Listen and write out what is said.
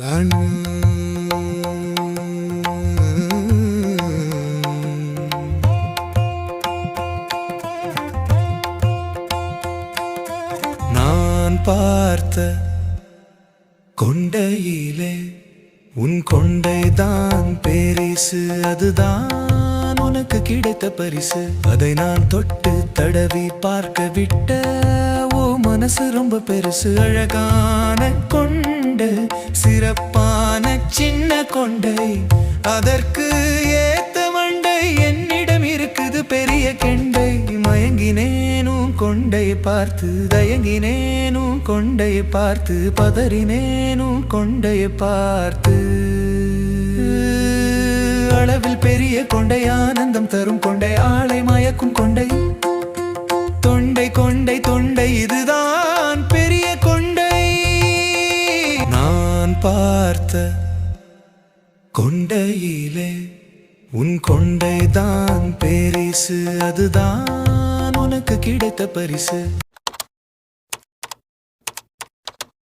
நான் நான் பார்த்த கொண்டையிலே உன் கொண்டைதான் பேரிசு அதுதான் உனக்கு கிடைத்த பரிசு. அதை நான் தொட்டு தடவி பார்க்க விட்ட ஓ மனசு ரொம்ப பெருசு. அழகான கொண்டு சிறப்பான சின்ன கொண்டை. அதற்கு ஏத்த மண்டை என்னிடம் இருக்குது பெரிய கெண்டை. மயங்கினேனும் கொண்டை பார்த்து தயங்கினேனும் கொண்டை பார்த்து பதறினேனும் கொண்டை பார்த்து. அளவில் பெரிய கொண்டை ஆனந்தம் தரும் கொண்டை ஆளை மயக்கும் கொண்டை. தொண்டை கொண்டை பார்த்த கொண்டையிலே உன் கொண்டைதான் பேரிசு அதுதான் உனக்கு கிடைத்த பரிசு.